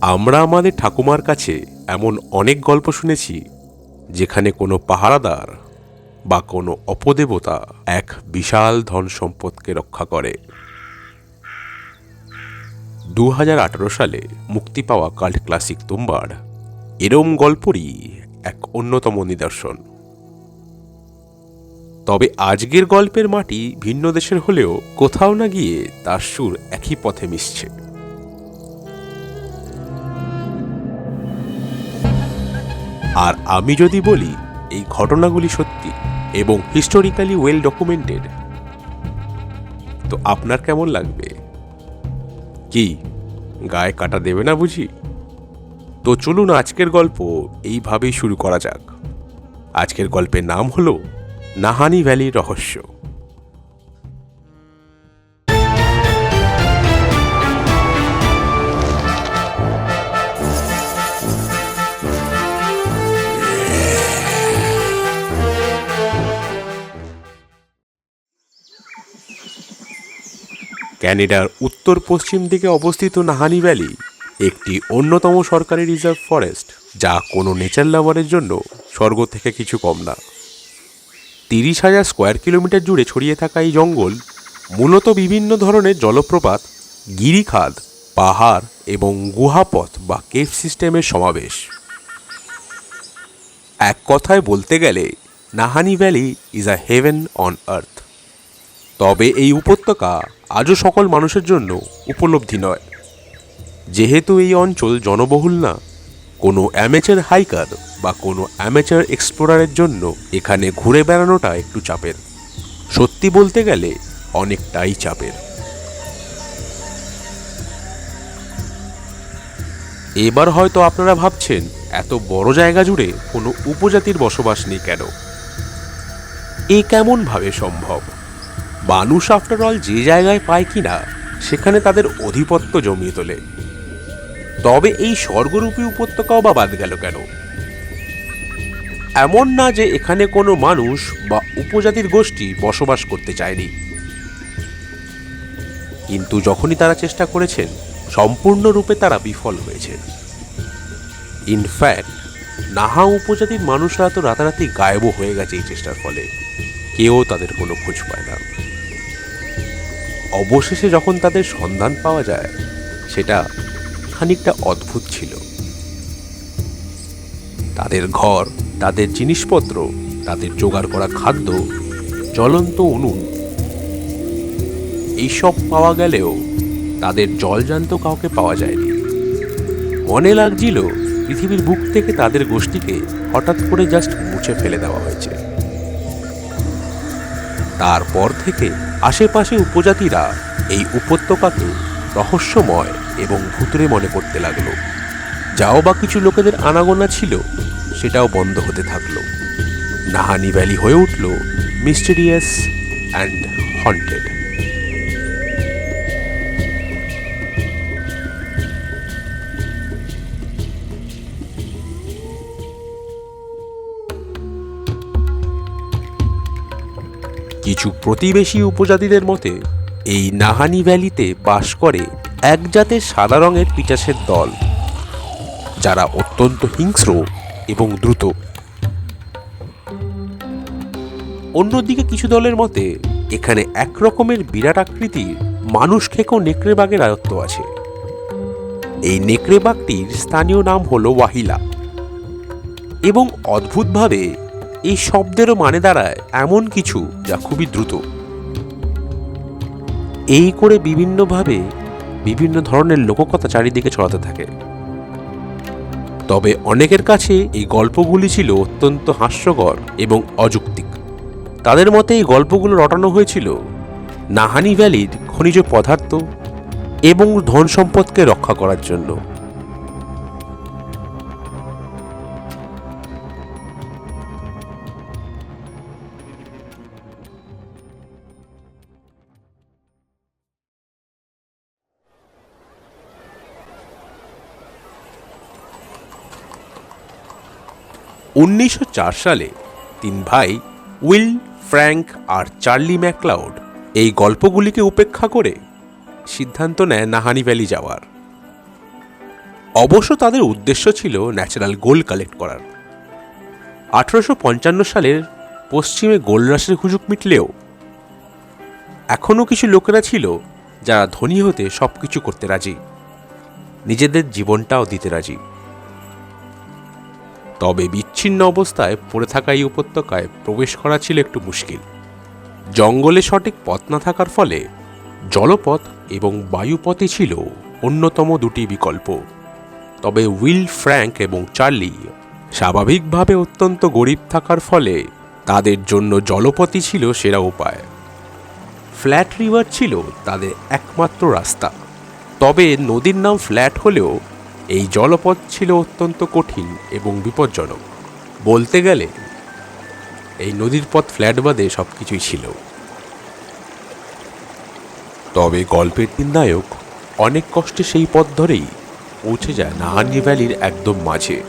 আমরা আমাদের ঠাকুমার কাছে এমন অনেক গল্প শুনেছি, যেখানে কোনো পাহারাদার বা কোনো অপদেবতা এক বিশাল ধন সম্পদকে রক্ষা করে। দু হাজার আঠারো সালে মুক্তি পাওয়া কাল্ট ক্লাসিক তুম্বার এরম গল্পরই এক অন্যতম নিদর্শন। তবে আজকের গল্পের মাটি ভিন্ন দেশের হলেও কোথাও না গিয়ে তার সুর একই পথে মিশছে। আর আমি যদি বলি, এই ঘটনাগুলি সত্যি এবং হিস্টোরিক্যালি ওয়েল ডকুমেন্টেড তো আপনার কেমন লাগবে? কি, গায়ে কাটা দেবে না বুঝি? তো চলুন আজকের গল্প এইভাবেই শুরু করা যাক। আজকের গল্পের নাম হলো নাহানি ভ্যালির রহস্য। ক্যানাডার উত্তর পশ্চিম দিকে অবস্থিত নাহানি ভ্যালি একটি অন্যতম সরকারি রিজার্ভ ফরেস্ট, যা কোনো নেচার লাভারের জন্য স্বর্গ থেকে কিছু কম না। তিরিশ হাজার স্কোয়ার কিলোমিটার জুড়ে ছড়িয়ে থাকা এই জঙ্গল মূলত বিভিন্ন ধরনের জলপ্রপাত গিরিখাদ পাহাড় এবং গুহাপথ বা কেভ সিস্টেমের সমাবেশ। এক কথায় বলতে গেলে, Nahanni valley is a heaven on earth. তবে এই উপত্যকা আজও সকল মানুষের জন্য উপলব্ধি নয়। যেহেতু এই অঞ্চল জনবহুল না, কোনো অ্যামেচার হাইকার বা কোনো অ্যামেচার এক্সপ্লোরারের জন্য এখানে ঘুরে বেড়ানোটা একটু চাপের। সত্যি বলতে গেলে অনেকটাই চাপের। এবার হয়তো আপনারা ভাবছেন, এত বড় জায়গা জুড়ে কোনো উপজাতির বসবাস নেই কেন? এ কেমনভাবে সম্ভব? মানুষ আফটার অল যে জায়গায় পায় কিনা, সেখানে তাদের অধিপত্য জমিয়ে তোলে। তবে এই স্বর্গরূপী উপত্যকাও বা বাদ গেল কেন? এমন না যে এখানে কোনো মানুষ বা উপজাতির গোষ্ঠী বসবাস করতে চায়নি। কিন্তু যখনই তারা চেষ্টা করেছেন, সম্পূর্ণরূপে তারা বিফল হয়েছে। ইনফ্যাক্ট নাহা উপজাতির মানুষরা তো রাতারাতি গায়েব হয়ে গেছে এই চেষ্টার ফলে। কেউ তাদের কোনো খোঁজ পায় না। অবশেষে যখন তাদের সন্ধান পাওয়া যায়, সেটা খানিকটা অদ্ভুত ছিল। তাদের ঘর, তাদের জিনিসপত্র, তাদের জোগাড় করা খাদ্য, জ্বলন্ত উনুন, এইসব পাওয়া গেলেও তাদের জলজান্ত কাউকে পাওয়া যায়নি। মনে লাগছিল পৃথিবীর বুক থেকে তাদের গোষ্ঠীকে হঠাৎ করে জাস্ট মুছে ফেলে দেওয়া হয়েছে। তারপর থেকে আশেপাশে উপজাতিরা এই উপত্যকাকে রহস্যময় এবং ভুতুরে মনে করতে লাগল। যাও বা কিছু লোকেদের আনাগোনা ছিল, সেটাও বন্ধ হতে থাকল। নাহানি ভ্যালি হয়ে উঠল মিস্টেরিয়াস অ্যান্ড হন্টেড। কিছু প্রতিবেশী উপজাতিদের মতে, এই নাহানি ভ্যালিতে বাস করে এক জাতের সাদা রঙের পিচাসের দল, যারা অত্যন্ত হিংস্র এবং দ্রুত। অন্যদিকে কিছু দলের মতে, এখানে এক রকমের বিরাট আকৃতির মানুষ খেকো নেকড়েবাগের আয়ত্ত আছে। এই নেকড়েবাগটির স্থানীয় নাম হলো ওয়াহিলা। এবং অদ্ভুতভাবে এই শব্দেরও মানে দাঁড়ায় এমন কিছু যা খুবই দ্রুত। এই করে বিভিন্নভাবে বিভিন্ন ধরনের লোককথা চারিদিকে ছড়াতে থাকে। তবে অনেকের কাছে এই গল্পগুলি ছিল অত্যন্ত হাস্যকর এবং অযৌক্তিক। তাদের মতে এই গল্পগুলো রটানো হয়েছিল নাহানি ভ্যালির খনিজ পদার্থ এবং ধন সম্পদকে রক্ষা করার জন্য। উনিশশো চার সালে তিন ভাই উইল, ফ্র্যাঙ্ক আর চার্লি ম্যাকলাউড এই গল্পগুলিকে উপেক্ষা করে সিদ্ধান্ত নেয় নাহানি ভ্যালি যাওয়ার। অবশ্য তাদের উদ্দেশ্য ছিল ন্যাচারাল গোল্ড কালেক্ট করার। আঠারোশো পঞ্চান্ন সালের পশ্চিমে গোল্ড রাশের হুজুক মিটলেও এখনও কিছু লোকেরা ছিল যারা ধনী হতে সব কিছু করতে রাজি, নিজেদের জীবনটাও দিতে রাজি। তবে বিচ্ছিন্ন অবস্থায় পড়ে থাকা এই উপত্যকায় প্রবেশ করা ছিল একটু মুশকিল। জঙ্গলে সঠিক পথ না থাকার ফলে জলপথ এবং বায়ুপথই ছিল অন্যতম দুটি বিকল্প। তবে উইল ফ্র্যাঙ্ক এবং চার্লি স্বাভাবিকভাবে অত্যন্ত গরিব থাকার ফলে তাদের জন্য জলপথই ছিল সেরা উপায়। ফ্ল্যাট রিভার ছিল তাদের একমাত্র রাস্তা। তবে নদীর নাম ফ্ল্যাট হলেও এই জলপথ ছিল অত্যন্ত কঠিন এবং বিপজ্জনক। বলতে গেলে এই নদীর পথ ফ্ল্যাট বাদে সব কিছুই ছিল। তবে গল্পের তিন নায়ক অনেক কষ্টে সেই পথ ধরেই পৌঁছে যায় নাহানি ভ্যালির একদম মাঝে।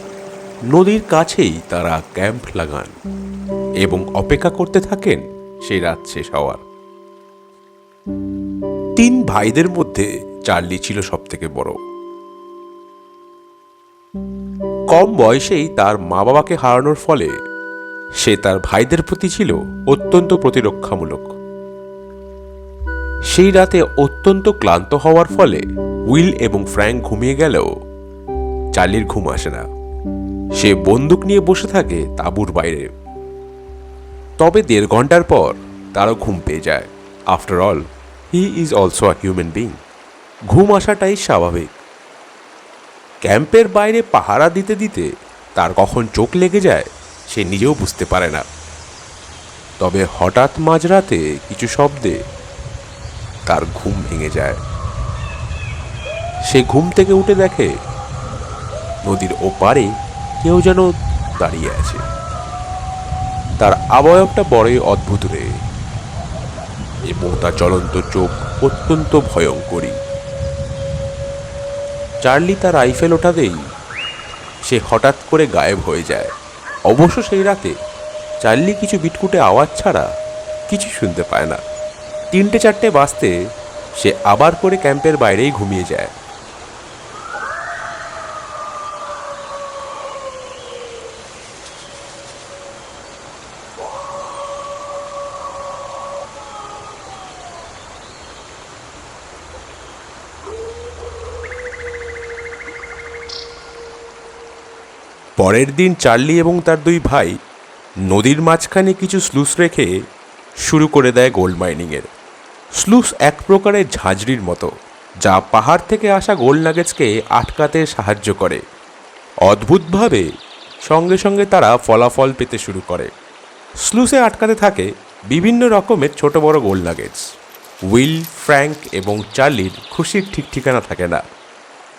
নদীর কাছেই তারা ক্যাম্প লাগান এবং অপেক্ষা করতে থাকেন সেই রাত শেষ হওয়ার। তিন ভাইদের মধ্যে চার্লি ছিল সব থেকে বড়। কম বয়সেই তার মা বাবাকে হারানোর ফলে সে তার ভাইদের প্রতি ছিল অত্যন্ত প্রতিরক্ষামূলক। সেই রাতে অত্যন্ত ক্লান্ত হওয়ার ফলে উইল এবং ফ্র্যাঙ্ক ঘুমিয়ে গেলেও চার্লির ঘুম আসে না। সে বন্দুক নিয়ে বসে থাকে তাঁবুর বাইরে। তবে দেড় ঘণ্টার পর তারও ঘুম পেয়ে যায়। After all he is also a human being ঘুম আসাটাই স্বাভাবিক। ক্যাম্পের বাইরে পাহারা দিতে দিতে তার কখন চোখ লেগে যায়, সে নিজেও বুঝতে পারে না। তবে হঠাৎ মাঝরাতে কিছু শব্দে তার ঘুম ভেঙে যায়। সে ঘুম থেকে উঠে দেখে নদীর ওপারে কেউ যেন দাঁড়িয়ে আছে। তার আবয়বটা বড়ই অদ্ভুত রে, এবং তার চলন্ত চোখ অত্যন্ত ভয়ঙ্করী। চার্লি তার রাইফেল ওঠাতেই সে হঠাৎ করে গায়েব হয়ে যায়। অবশ্য সেই রাতে চার্লি কিছু বিটকুটে আওয়াজ ছাড়া কিছু শুনতে পায় না। তিনটে চারটে বাঁচতে সে আবার করে ক্যাম্পের বাইরেই ঘুমিয়ে যায়। পরের দিন চার্লি এবং তার দুই ভাই নদীর মাঝখানে কিছু স্লুস রেখে শুরু করে দেয় গোল্ড মাইনিংয়ের। স্লুস এক প্রকারের ঝাঁঝরির মতো, যা পাহাড় থেকে আসা গোল্ড নাগেটসকে আটকাতে সাহায্য করে। অদ্ভুতভাবে সঙ্গে সঙ্গে তারা ফলাফল পেতে শুরু করে। স্লুসে আটকাতে থাকে বিভিন্ন রকমের ছোট বড় গোল্ড নাগেটস। উইল, ফ্র্যাঙ্ক এবং চার্লির খুশির ঠিক ঠিকানা থাকে না।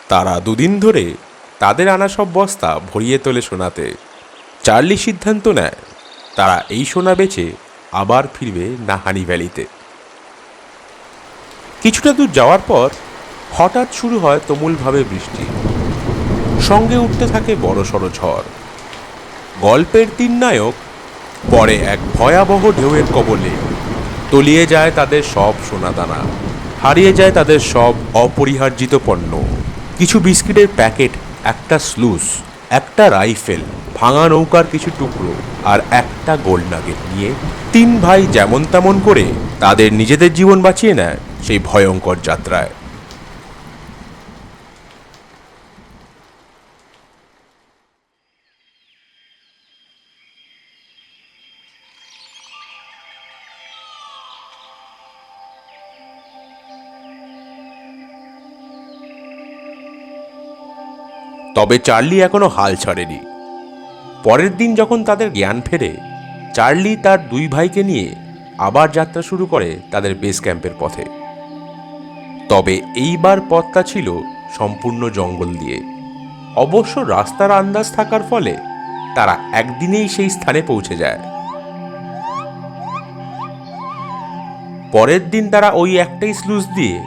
তারা দুদিন ধরে তাদের আনা সব বস্তা ভরিয়ে তোলে সোনাতে। চার্লি সিদ্ধান্ত নেয়, তারা এই সোনা বেচে আবার ফিরবে নাহানি ভ্যালিতে। কিছুটা দূর যাওয়ার পর হঠাৎ শুরু হয় তুমুলভাবে বৃষ্টি। সঙ্গে উঠতে থাকে বড় বড়সড় ঝড়। গল্পের তিন নায়ক পরে এক ভয়াবহ ঢেউয়ের কবলে তলিয়ে যায় তাদের সব সোনাদানা, হারিয়ে যায় তাদের সব অপরিহার্জিত পণ্য। কিছু বিস্কিটের প্যাকেট একটা স্লুস একটা রাইফেল ভাঙা নৌকার কিছু টুকরো আর একটা গোল নাগেট নিয়ে তিন ভাই যেমন তেমন করে তাদের নিজেদের জীবন বাঁচিয়ে নেয় সেই ভয়ঙ্কর যাত্রায়। তবে চার্লি এখনও হাল ছাড়েনি। পরের দিন যখন তাদের জ্ঞান ফেরে, চার্লি তার দুই ভাইকে নিয়ে আবার যাত্রা শুরু করে তাদের বেস ক্যাম্পের পথে। তবে এইবার পথটা ছিল সম্পূর্ণ জঙ্গল দিয়ে। অবশ্য রাস্তার আন্দাজ থাকার ফলে তারা একদিনেই সেই স্থানে পৌঁছে যায়। পরের দিন তারা ওই একটাই স্লুজ দিয়ে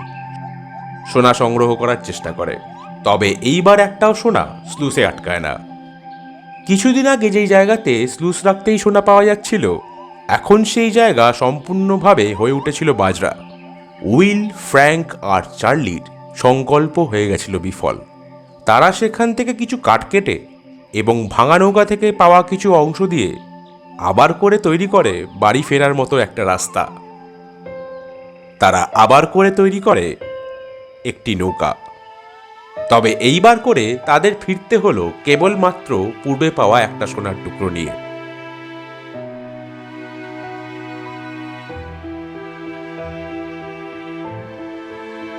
সোনা সংগ্রহ করার চেষ্টা করে। তবে এইবার একটাও সোনা স্লুসে আটকায় না। কিছুদিন আগে যেই জায়গাতে স্লুস রাখতেই সোনা পাওয়া যাচ্ছিল, এখন সেই জায়গা সম্পূর্ণভাবে হয়ে উঠেছিল বাজরা। উইল, ফ্র্যাঙ্ক আর চার্লির সংকল্প হয়ে গেছিল বিফল। তারা সেখান থেকে কিছু কাঠ কেটে এবং ভাঙা নৌকা থেকে পাওয়া কিছু অংশ দিয়ে আবার করে তৈরি করে বাড়ি ফেরার মতো একটা রাস্তা। তারা আবার করে তৈরি করে একটি নৌকা। তবে এইবার করে তাদের ফিরতে হলো কেবলমাত্র পূর্বে পাওয়া একটা সোনার টুকরো নিয়ে।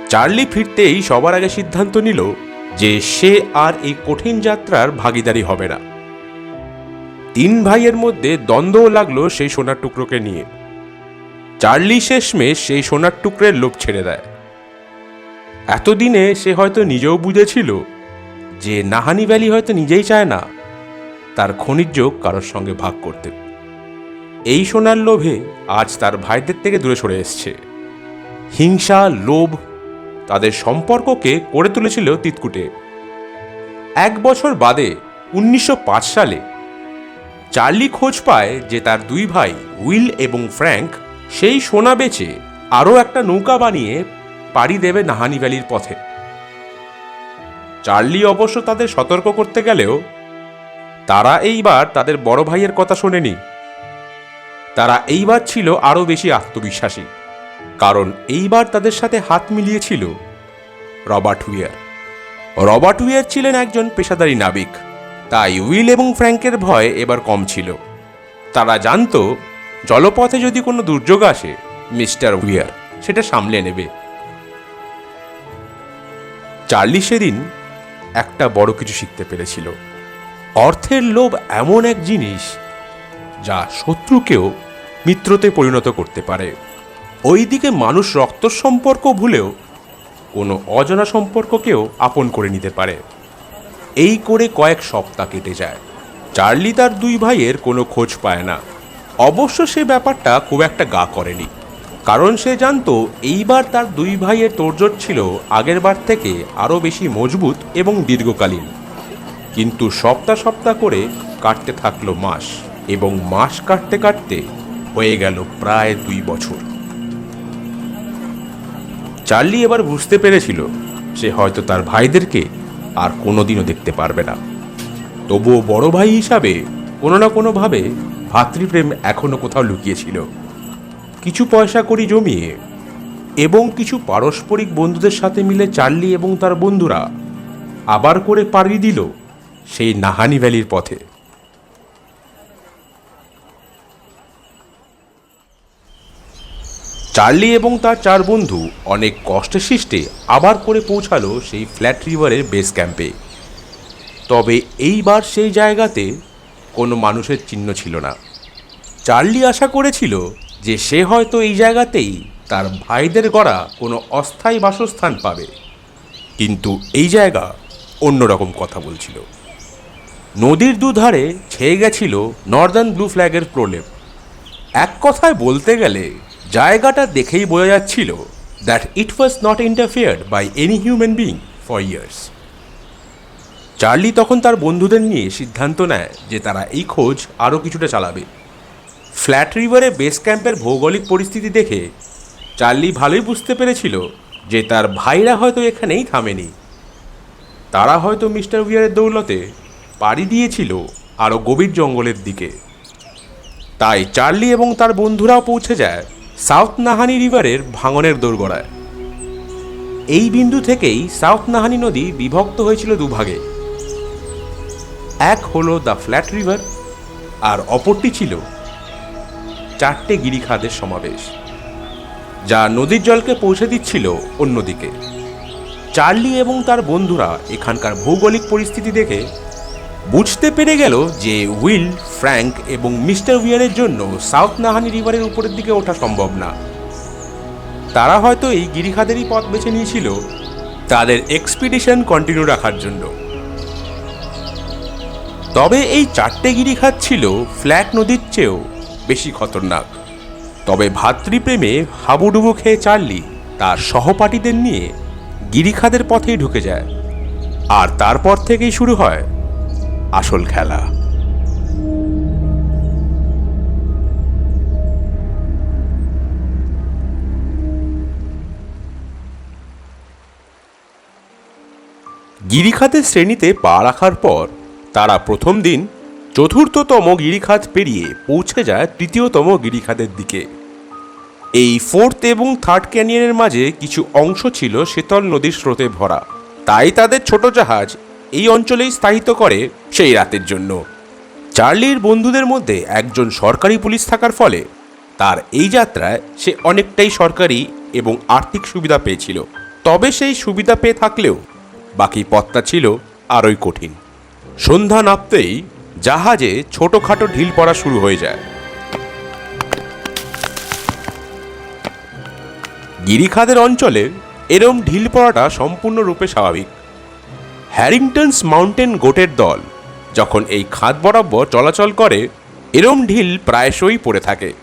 চার্লি ফিরতেই সবার আগে সিদ্ধান্ত নিল যে সে আর এই কঠিন যাত্রার ভাগিদারি হবে না। তিন ভাইয়ের মধ্যে দ্বন্দ্বও লাগল সেই সোনার টুকরোকে নিয়ে। চার্লি শেষমেশ সেই সোনার টুকরের লোভ ছেড়ে দেয়। এতদিনে সে হয়তো নিজেও বুঝেছিল যে নাহানি ভ্যালি হয়তো নিজেই চায় না, তার খনিজ যোগ কারোর সঙ্গে ভাগ করতে। এই সোনার লোভে আজ তার ভাইদের থেকে দূরে সরে এসছে। হিংসা, লোভ, তাদের সম্পর্ককে করে তুলেছিল তিতকুটে। এক বছর বাদে উনিশশো পাঁচ সালে চার্লি খোঁজ পায় যে তার দুই ভাই উইল এবং ফ্র্যাঙ্ক সেই সোনা বেচে আরও একটা নৌকা বানিয়ে পাড়ি দেবে নাহানি ভ্যালির পথে। চার্লি অবশ্য তাদের সতর্ক করতে গেলেও, তারা এইবার তাদের বড় ভাইয়ের কথা শোনেনি। তারা এইবার ছিল আরও বেশি আত্মবিশ্বাসী, কারণ এইবার তাদের সাথে হাত মিলিয়েছিল রবার্ট উইয়ার রবার্ট উইয়ার ছিলেন একজন পেশাদারী নাবিক, তাই উইল এবং ফ্র্যাঙ্কের ভয় এবার কম ছিল। তারা জানতো, জলপথে যদি কোনো দুর্যোগ আসে, মিস্টার উইয়ার সেটা সামলে নেবে। চার্লি সেদিন একটা বড় কিছু শিখতে পেরেছিল। অর্থের লোভ এমন এক জিনিস যা শত্রুকেও মিত্রতে পরিণত করতে পারে। ওইদিকে মানুষ রক্ত সম্পর্ক ভুলেও কোনো অজানা সম্পর্ককেও আপন করে নিতে পারে। এই করে কয়েক সপ্তাহ কেটে যায়। চার্লি তার দুই ভাইয়ের কোনো খোঁজ পায় না। অবশ্য সে ব্যাপারটা খুব একটা গা করেনি। কারণ সে জানতো এইবার তার দুই ভাইয়ের তোড়জোড় ছিল আগের বার থেকে আরও বেশি মজবুত এবং দীর্ঘকালীন। কিন্তু সপ্তাহ সপ্তাহ করে কাটতে থাকল মাস এবং মাস কাটতে কাটতে হয়ে গেল প্রায় দুই বছর। চার্লি এবার বুঝতে পেরেছিল সে হয়তো তার ভাইদেরকে আর কোনোদিনও দেখতে পারবে না। তবুও বড় ভাই হিসাবে কোনো না কোনোভাবে ভাতৃপ্রেম এখনও কোথাও লুকিয়েছিল। কিছু পয়সা করি জমিয়ে এবং কিছু পারস্পরিক বন্ধুদের সাথে মিলে চার্লি এবং তার বন্ধুরা আবার করে পাড়ি দিল সেই নাহানি ভ্যালির পথে। চার্লি এবং তার চার বন্ধু অনেক কষ্টে সৃষ্টে আবার করে পৌঁছালো সেই ফ্ল্যাট রিভারের বেস ক্যাম্পে। তবে এইবার সেই জায়গাতে কোনো মানুষের চিহ্ন ছিল না। চার্লি আশা করেছিল যে সে হয়তো এই জায়গাতেই তার ভাইদের গড়া কোনো অস্থায়ী বাসস্থান পাবে। কিন্তু এই জায়গা অন্যরকম কথা বলছিল। নদীর দুধারে ছেয়ে গেছিল নর্দার্ন ব্লু ফ্ল্যাগের প্রলেপ। এক কথায় বলতে গেলে, জায়গাটা দেখেই বোঝা যাচ্ছিল that it was not interfered by any human being for years Charlie তখন তার বন্ধুদের নিয়ে সিদ্ধান্ত নেয় যে তারা এই খোঁজ আরও কিছুটা চালাবে। ফ্ল্যাট রিভারে বেস ক্যাম্পের ভৌগোলিক পরিস্থিতি দেখে চার্লি ভালোই বুঝতে পেরেছিল যে তার ভাইরা হয়তো এখানেই থামেনি। তারা হয়তো মিস্টার উইয়ারের দৌলতে পাড়ি দিয়েছিল আরও গভীর জঙ্গলের দিকে। তাই চার্লি এবং তার বন্ধুরাও পৌঁছে যায় সাউথ নাহানি রিভারের ভাঙনের দোরগোড়ায়। এই বিন্দু থেকেই সাউথ নাহানি নদী বিভক্ত হয়েছিল দুভাগে। এক হলো দ্য ফ্ল্যাট রিভার আর অপরটি ছিল চারটে গিরিখাদের সমাবেশ, যা নদীর জলকে পৌঁছে দিচ্ছিল অন্যদিকে। চার্লি এবং তার বন্ধুরা এখানকার ভৌগোলিক পরিস্থিতি দেখে বুঝতে পেরে গেল যে উইল, ফ্র্যাঙ্ক এবং মিস্টার উইয়ারের জন্য সাউথ নাহানি রিভারের উপরের দিকে ওঠা সম্ভব না। তারা হয়তো এই গিরিখাদেরই পথ বেছে নিয়েছিল তাদের এক্সপিডিশন কন্টিনিউ রাখার জন্য। তবে এই চারটে গিরিখাত ছিল ফ্ল্যাট নদীর চেয়েও বেশি খতরনাক। তবে ভাতৃপ্রেমে হাবুডুবু খেয়ে চার্লি তার সহপাঠীদের নিয়ে গিরিখাদের পথেই ঢুকে যায়। আর তারপর থেকেই শুরু হয় আসল খেলা। গিরিখাতের শ্রেণীতে পা রাখার পর তারা প্রথম দিন চতুর্থতম গিরিখাত পেরিয়ে পৌঁছে যায় তৃতীয়তম গিরিখাতের দিকে। এই ফোর্থ এবং থার্ড ক্যানিয়নের মাঝে কিছু অংশ ছিল শীতল নদীর স্রোতে ভরা। তাই তাদের ছোট জাহাজ এই অঞ্চলেই স্থায়িত করে সেই রাতের জন্য। চার্লির বন্ধুদের মধ্যে একজন সরকারি পুলিশ থাকার ফলে তার এই যাত্রায় সে অনেকটাই সরকারি এবং আর্থিক সুবিধা পেয়েছিল। তবে সেই সুবিধা পেয়ে থাকলেও বাকি পথটা ছিল আরই কঠিন। সন্ধ্যা নামতেই জাহাজে ছোটোখাটো ঢিল পড়া শুরু হয়ে যায়। গিরিখাদের অঞ্চলে এরম ঢিল পড়াটা সম্পূর্ণরূপে স্বাভাবিক। হ্যারিংটনস মাউন্টেন গোটের দল যখন এই খাদ বরাবর চলাচল করে, এরম ঢিল প্রায়শই পড়ে থাকে।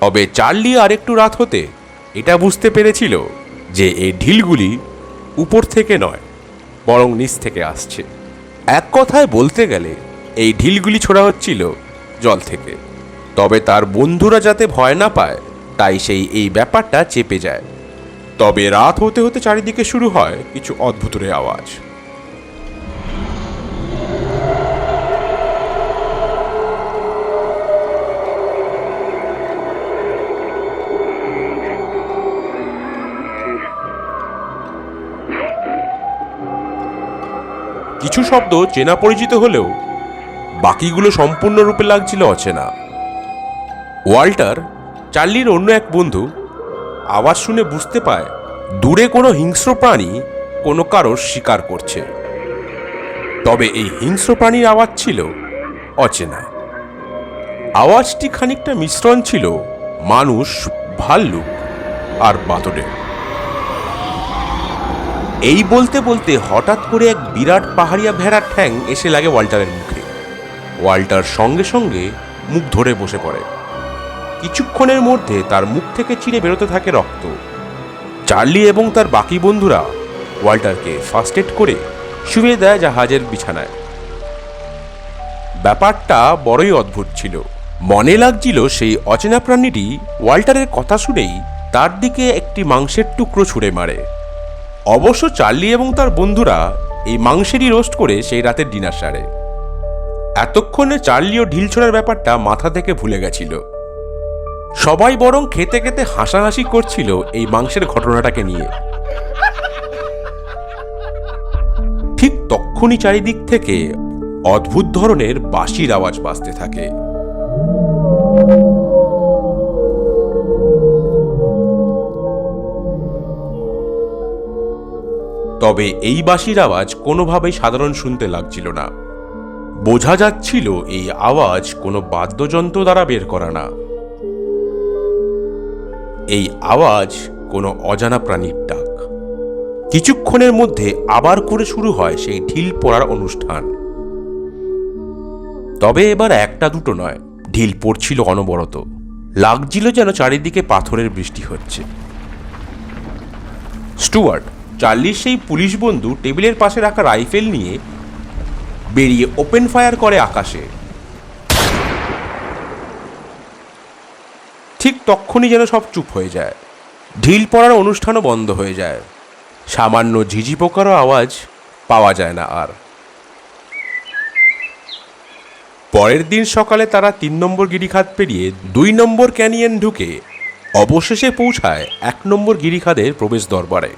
তবে চার্লি আর একটু রাত হতে এটা বুঝতে পেরেছিল যে এই ঢিলগুলি উপর থেকে নয়, বরং নিচ থেকে আসছে। এক কথায় বলতে গেলে এই ঢিলগুলি ছোড়া হচ্ছিল জল থেকে। তবে তার বন্ধুরা যাতে ভয় না পায়, তাই সেই এই ব্যাপারটা চেপে যায়। তবে রাত হতে হতে চারিদিকে শুরু হয় কিছু অদ্ভুতরে আওয়াজ। কিছু শব্দ চেনা পরিচিত হলেও বাকিগুলো সম্পূর্ণরূপে লাগছিল অচেনা। ওয়াল্টার, চার্লির অন্য এক বন্ধু, আওয়াজ শুনে বুঝতে পায়, দূরে কোনো হিংস্র প্রাণী কোনো কারোর শিকার করছে। তবে এই হিংস্র প্রাণীর আওয়াজ ছিল অচেনা। আওয়াজটি খানিকটা মিশ্রণ ছিল মানুষ, ভাল্লুক আর বাতরের এই বলতে বলতে হঠাৎ করে এক বিরাট পাহাড়িয়া ভেড়ার ঠ্যাং এসে লাগে ওয়াল্টারের মুখে। ওয়াল্টার সঙ্গে সঙ্গে মুখ ধরে বসে পড়ে। কিছুক্ষণের মধ্যে তার মুখ থেকে চিরে বেরোতে থাকে রক্ত। চার্লি এবং তার বাকি বন্ধুরা ওয়াল্টারকে ফার্স্ট এড করে শুয়ে দেয় জাহাজের বিছানায়। ব্যাপারটা বড়ই অদ্ভুত ছিল। মনে লাগছিল সেই অচেনা প্রাণীটি ওয়াল্টারের কথা শুনেই তার দিকে একটি মাংসের টুকরো ছুঁড়ে মারে। অবশ্য চার্লি এবং তার বন্ধুরা এই মাংসেরই রোস্ট করে সেই রাতের ডিনার সারে। এতক্ষণে চার্লিও ঢিল ছোড়ার ব্যাপারটা মাথা থেকে ভুলে গেছিল। সবাই বরং খেতে খেতে হাসাহাসি করছিল এই মাংসের ঘটনাটাকে নিয়ে। ঠিক তক্ষুনি চারিদিক থেকে অদ্ভুত ধরনের বাঁশির আওয়াজ বাজতে থাকে। তবে এই বাঁশির আওয়াজ কোনোভাবেই সাধারণ শুনতে লাগছিল না। বোঝা যাচ্ছিল এই আওয়াজ কোনো বাদ্যযন্ত্র দ্বারা বের করা না। এই আওয়াজ কোনো অজানা প্রাণীর ডাক। কিছুক্ষণের মধ্যে আবার করে শুরু হয় সেই ঢিল পড়ার অনুষ্ঠান। তবে এবার একটা দুটো নয়, ঢিল পড়ছিল অনবরত। লাগছিল যেন চারিদিকে পাথরের বৃষ্টি হচ্ছে। স্টুয়ার্ট চার্লির সেই পুলিশ বন্ধু টেবিলের পাশে রাখা রাইফেল নিয়ে বেরিয়ে ওপেন ফায়ার করে আকাশে। ঠিক তক্ষুনি যেন সব চুপ হয়ে যায়। ঢিল পড়ার অনুষ্ঠানও বন্ধ হয়ে যায়। সামান্য ঝিঝি পোকারও আওয়াজ পাওয়া যায় না আর। পরের দিন সকালে তারা তিন নম্বর গিরিখাত পেরিয়ে দুই নম্বর ক্যানিয়ন ঢুকে অবশেষে পৌঁছায় এক নম্বর গিরিখাদের প্রবেশ দরবারে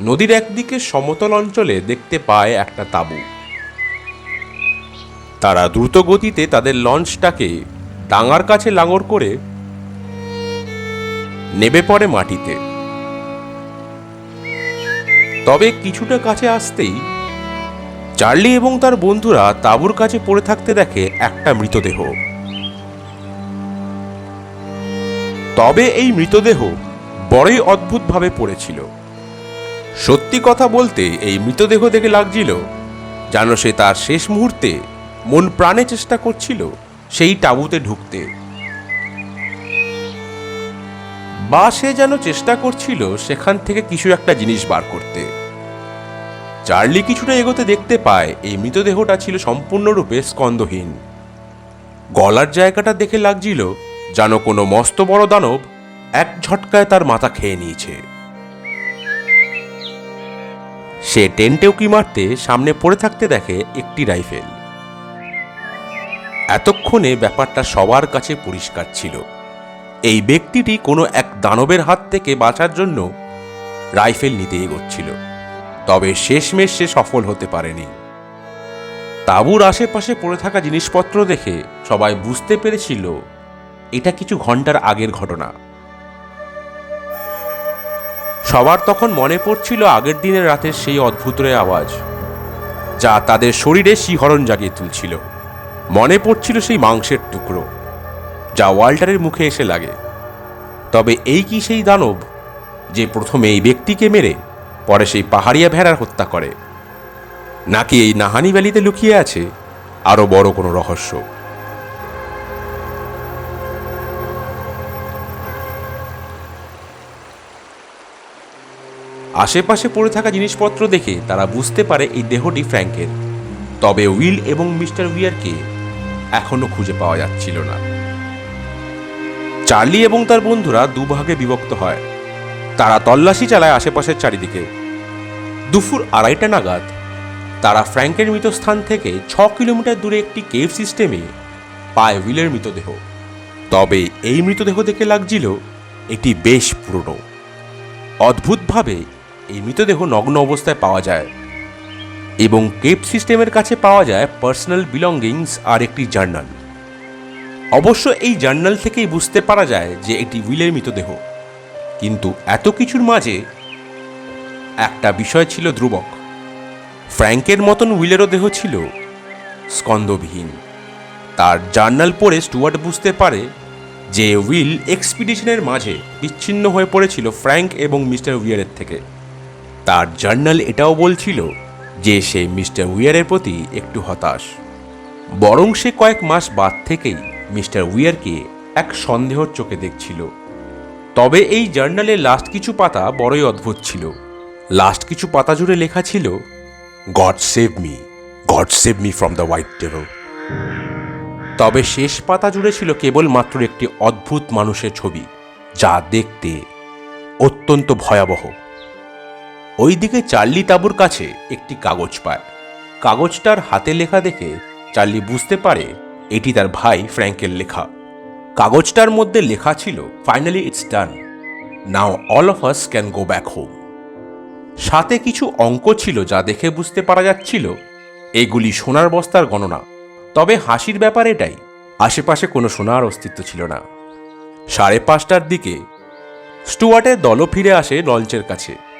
নদীর একদিকে সমতল অঞ্চলে দেখতে পায় একটা তাঁবু। তারা দ্রুত গতিতে তাদের লঞ্চটাকে ডাঙার কাছে লাঙর করে নেবে পড়ে মাটিতে। তবে কিছুটা কাছে আসতেই চার্লি এবং তার বন্ধুরা তাঁবুর কাছে পড়ে থাকতে দেখে একটা মৃতদেহ। তবে এই মৃতদেহ বড়ই অদ্ভুতভাবে পড়েছিল। সত্যি কথা বলতে এই মৃতদেহ দেখে লাগছিল যেন সে তার শেষ মুহূর্তে মন প্রাণে চেষ্টা করছিল সেই তাঁবুতে ঢুকতে। বা সে যেন চেষ্টা করছিল সেখান থেকে কিছু একটা জিনিস বার করতে। চার্লি কিছুটা এগোতে দেখতে পায়, এই মৃতদেহটা ছিল সম্পূর্ণরূপে স্কন্ধহীন। গলার জায়গাটা দেখে লাগছিল যেন কোনো মস্ত বড় দানব এক ঝটকায় তার মাথা খেয়ে নিয়েছে। সে টেন্টে উকি মারতে সামনে পড়ে থাকতে দেখে একটি রাইফেল। এতক্ষণে ব্যাপারটা সবার কাছে পরিষ্কার ছিল। এই ব্যক্তিটি কোনো এক দানবের হাত থেকে বাঁচার জন্য রাইফেল নিতে এগোচ্ছিল। তবে শেষমেশ সে সফল হতে পারেনি। তাঁবুর আশেপাশে পড়ে থাকা জিনিসপত্র দেখে সবাই বুঝতে পেরেছিল, এটা কিছু ঘণ্টার আগের ঘটনা। সবার তখন মনে পড়ছিল আগের দিনের রাতের সেই অদ্ভুত রে আওয়াজ, যা তাদের শরীরে শিহরণ জাগিয়ে তুলছিল। মনে পড়ছিল সেই মাংসের টুকরো, যা ওয়াল্টারের মুখে এসে লাগে। তবে এই কি সেই দানব, যে প্রথমে এই ব্যক্তিকে মেরে, পরে সেই পাহাড়িয়া ভেড়ার হত্যা করে? নাকি এই নাহানি ভ্যালিতে লুকিয়ে আছে আরও বড় কোনো রহস্য? আশেপাশে পড়ে থাকা জিনিসপত্র দেখে তারা বুঝতে পারে এই দেহটি ফ্র্যাঙ্কের। তবে উইল এবং মিস্টার উইয়ারকে এখনও খুঁজে পাওয়া যাচ্ছিল না। চার্লি এবং তার বন্ধুরা দুভাগে বিভক্ত হয়। তারা তল্লাশি চালায় আশেপাশের চারিদিকে। দুপুর আড়াইটা নাগাদ, তারা ফ্র্যাঙ্কের মৃতস্থান থেকে ছ কিলোমিটার দূরে একটি কেভ সিস্টেমে পায় উইলের মৃতদেহ। তবে এই মৃতদেহ দেখে লাগছিল এটি বেশ পুরনো। অদ্ভুতভাবে এই মৃতদেহ নগ্ন অবস্থায় পাওয়া যায়। এবং কেপ সিস্টেমের কাছে পাওয়া যায় পার্সোনাল বিলঙ্গিংস আর একটি জার্নাল। অবশ্য এই জার্নাল থেকেই বুঝতে পারা যায় যে এটি উইলের মৃতদেহ কিন্তু এত কিছুর মাঝে একটা বিষয় ছিল ধ্রুবক। ফ্র্যাঙ্কের মতন উইলেরও দেহ ছিল স্কন্দবিহীন তার জার্নাল পড়ে স্টুয়ার্ট বুঝতে পারে যে উইল এক্সপিডিশনের মাঝে বিচ্ছিন্ন হয়ে পড়েছিল ফ্র্যাঙ্ক এবং মিস্টার উইয়ারের থেকে। তার জার্নাল এটাও বলছিল যে সে মিস্টার উইয়ারের প্রতি একটু হতাশ। বরং সে কয়েক মাস বাদ থেকেই মিস্টার উইয়ারকে এক সন্দেহর চোখে দেখছিল। তবে এই জার্নালের লাস্ট কিছু পাতা বড়ই অদ্ভুত ছিল। লাস্ট কিছু পাতা জুড়ে লেখা ছিল god save me god save me from the white devil তবে শেষ পাতা জুড়ে ছিল কেবলমাত্র একটি অদ্ভুত মানুষের ছবি, যা দেখতে অত্যন্ত ভয়াবহ। ওইদিকে চার্লি তাবুর কাছে একটি কাগজ পায়। কাগজটার হাতে লেখা দেখে চার্লি বুঝতে পারে এটি তার ভাই ফ্র্যাঙ্কের লেখা। কাগজটার মধ্যে লেখা ছিল, finally it's done. Now all of us can go back home. সাথে কিছু অঙ্ক ছিল যা দেখে বুঝতে পারা যাচ্ছিল, এগুলি সোনার বস্তার গণনা। তবে হাসির ব্যাপার এটাই, আশেপাশে কোনো সোনার অস্তিত্ব ছিল না। সাড়ে পাঁচটার দিকে স্টুয়ার্টের দলও ফিরে আসে লঞ্চের কাছে।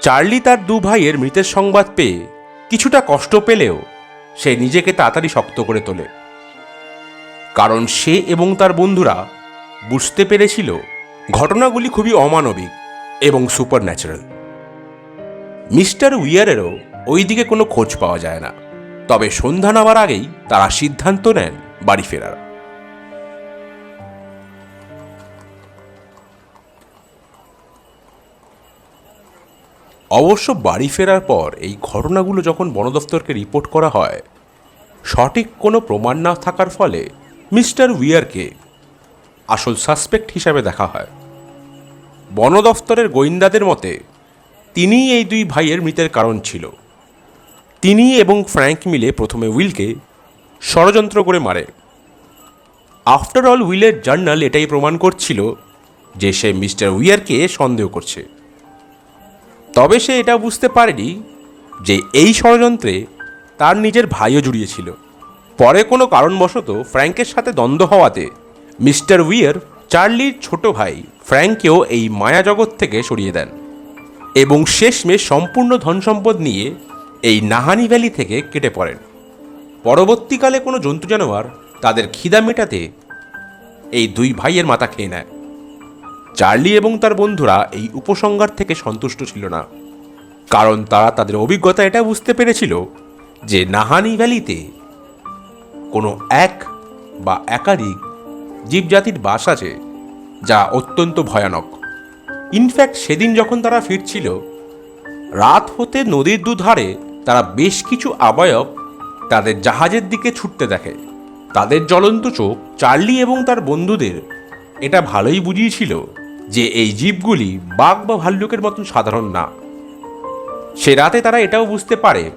চার্লি তার দু ভাইয়ের মৃতের সংবাদ পেয়ে কিছুটা কষ্ট পেলেও সে নিজেকে তাড়াতাড়ি শক্ত করে তোলে। কারণ সে এবং তার বন্ধুরা বুঝতে পেরেছিল ঘটনাগুলি খুবই অমানবিক এবং সুপার ন্যাচারাল মিস্টার উইয়ারেরও ওইদিকে কোনো খোঁজ পাওয়া যায় না, তবে সন্ধ্যা নামার আগেই তারা সিদ্ধান্ত নেন বাড়ি ফেরার। অবশ্য বাড়ি ফেরার পর এই ঘটনাগুলো যখন বন দফতরকে রিপোর্ট করা হয়, সঠিক কোনো প্রমাণ না থাকার ফলে মিস্টার উইয়ারকে আসল সাসপেক্ট হিসাবে দেখা হয়। বন দফতরের গোয়েন্দাদের মতে, তিনিই এই দুই ভাইয়ের মৃতের কারণ ছিল। তিনি এবং ফ্র্যাঙ্ক মিলে প্রথমে উইলকে ষড়যন্ত্র করে মারে। আফটার অল, উইলের জার্নাল এটাই প্রমাণ করছিল যে সে মিস্টার উইয়ারকে সন্দেহ করছে। তবে সে এটা বুঝতে পারেনি যে এই ষড়যন্ত্রে তার নিজের ভাইও জড়িয়েছিল। পরে কোনো কারণবশত ফ্র্যাঙ্কের সাথে দ্বন্দ্ব হওয়াতে মিস্টার উইয়ার চার্লির ছোট ভাই ফ্র্যাঙ্ককেও এই মায়াজগৎ থেকে সরিয়ে দেন এবং শেষমেশ সম্পূর্ণ ধনসম্পদ নিয়ে এই নাহানি ভ্যালি থেকে কেটে পড়েন। পরবর্তীকালে কোনো জন্তু জানোয়ার তাদের খিদা মেটাতে এই দুই ভাইয়ের মাথা খেয়ে নেয়। চার্লি এবং তার বন্ধুরা এই উপসংহার থেকে সন্তুষ্ট ছিল না। কারণ তারা তাদের অভিজ্ঞতা এটা বুঝতে পেরেছিল যে নাহানি ভ্যালিতে কোনো এক বা একাধিক জীবজাতির বাস আছে যা অত্যন্ত ভয়ানক। ইনফ্যাক্ট সেদিন যখন তারা ফিরছিল, রাত হতে নদীর দুধারে তারা বেশ কিছু আবয়ব তাদের জাহাজের দিকে ছুটতে দেখে। তাদের জ্বলন্ত চোখ চার্লি এবং তার বন্ধুদের এটা ভালোই বুঝিয়েছিল যে এই জীবগুলি বাঘ বা ভাল্লুকের মতন সাধারণ না। সে রাতে তারা এটাও বুঝতে পারে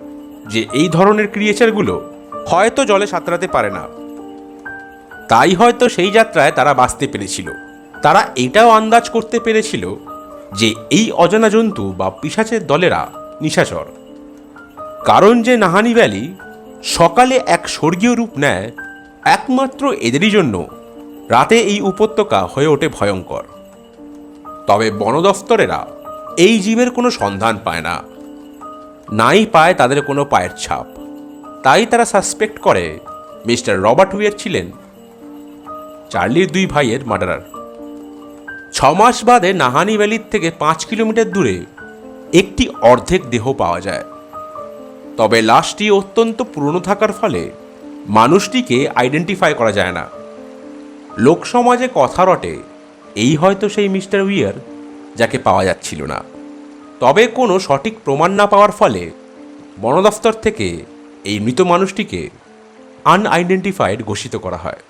যে এই ধরনের ক্রিয়েচারগুলো হয়তো জলে সাঁতরাতে পারে না। তাই হয়তো সেই যাত্রায় তারা বাঁচতে পেরেছিল। তারা এটাও আন্দাজ করতে পেরেছিল যে এই অজানা জন্তু বা পিসাচের দলেরা নিশাচর। কারণ যে নাহানি ভ্যালি সকালে এক স্বর্গীয় রূপ নেয়, একমাত্র এদেরই জন্য রাতে এই উপত্যকা হয়ে ওঠে ভয়ঙ্কর। তবে বন দফতরেরা এই জীবের কোনো সন্ধান পায় না। নাই পায় তাদের কোনো পায়ের ছাপ। তাই তারা সাসপেক্ট করে মিস্টার রবার্ট উইয়ার ছিলেন চার্লির দুই ভাইয়ের মার্ডারার। ছ মাস বাদে নাহানি ভ্যালির থেকে পাঁচ কিলোমিটার দূরে একটি অর্ধেক দেহ পাওয়া যায়। তবে লাশটি অত্যন্ত পুরনো থাকার ফলে মানুষটিকে আইডেন্টিফাই করা যায় না। লোকসমাজে কথা রটে এই হয়তো সেই মিস্টার উইয়ার, যাকে পাওয়া যাচ্ছিল না। তবে কোনো সঠিক প্রমাণ না পাওয়ার ফলে বন দফতর থেকে এই মৃত মানুষটিকে আনআইডেন্টিফাইড ঘোষিত করা হয়।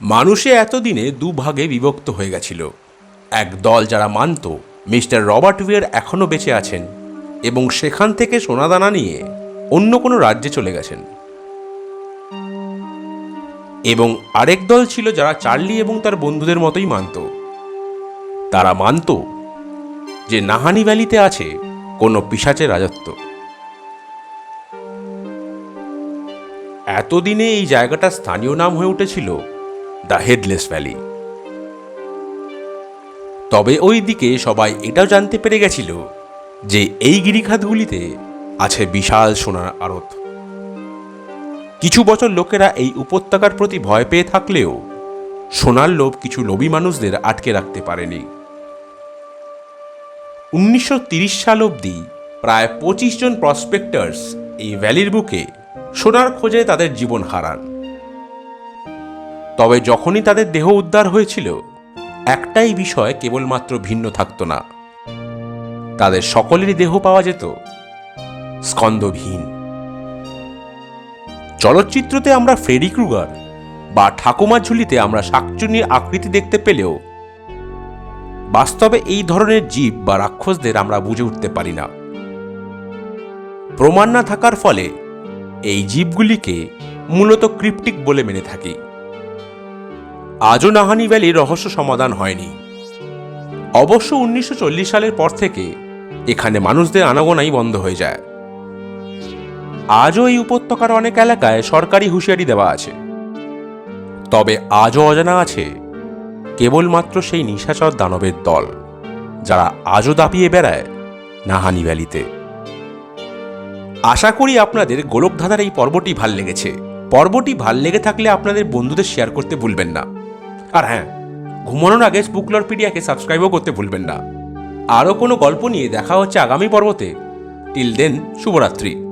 মানুষে এতদিনে দুভাগে বিভক্ত হয়ে গেছিল। এক দল যারা মানত মিস্টার রবার্ট উইয়ার এখনও বেঁচে আছেন এবং সেখান থেকে সোনাদানা নিয়ে অন্য কোনো রাজ্যে চলে গেছেন। এবং আরেক দল ছিল যারা চার্লি এবং তার বন্ধুদের মতোই মানত। তারা মানত যে নাহানি ভ্যালিতে আছে কোনো পিসাচের রাজত্ব। এতদিনে এই জায়গাটা স্থানীয় নাম হয়ে উঠেছিল দ্য হেডলেস ভ্যালি। তবে ওই দিকে সবাই এটাও জানতে পেরে গেছিল যে এই গিরিখাতগুলিতে আছে বিশাল সোনার আড়ত। কিছু বছর লোকেরা এই উপত্যকার প্রতি ভয় পেয়ে থাকলেও সোনার লোভ কিছু লোভী মানুষদের আটকে রাখতে পারেনি। উনিশশো সাল অবধি প্রায় পঁচিশ জন প্রসপেক্টার্স এই ভ্যালির বুকে সোনার খোঁজে তাদের জীবন হারান। তবে যখনই তাদের দেহ উদ্ধার হয়েছিল, একটাই বিষয় কেবলমাত্র ভিন্ন থাকতো না। তাদের সকলেরই দেহ পাওয়া যেত স্কন্দবিহীন চলচ্চিত্রতে আমরা ফ্রেডি ক্রুগার বা ঠাকুমার ঝুলিতে আমরা শাকচুনির আকৃতি দেখতে পেলেও বাস্তবে এই ধরনের জীব বা রাক্ষসদের আমরা বুঝে উঠতে পারি না। প্রমাণ না থাকার ফলে এই জীবগুলিকে মূলত ক্রিপ্টিক বলে মেনে থাকি। আজও নাহানি ভ্যালির রহস্য সমাধান হয়নি। অবশ্য উনিশশো চল্লিশ সালের পর থেকে এখানে মানুষদের আনাগোনাই বন্ধ হয়ে যায়। আজও এই উপত্যকার অনেক এলাকায় সরকারি হুঁশিয়ারি দেওয়া আছে। তবে আজও অজানা আছে, কেবলমাত্র সেই নিশাচর দানবের দল, যারা আজও দাপিয়ে বেড়ায় নাহানি ভ্যালিতে। আশা করি আপনাদের গোলকধাঁধার এই পর্বটি ভালো লেগেছে। পর্বটি ভালো লেগে থাকলে আপনাদের বন্ধুদের শেয়ার করতে ভুলবেন না। আর হ্যাঁ ঘুমানোর আগে স্পুকলর পিডিয়াকে সাবস্ক্রাইবও করতে ভুলবেন না। আরও কোনো গল্প নিয়ে দেখা হচ্ছে আগামী পর্বতে। টিল দেন, শুভরাত্রি।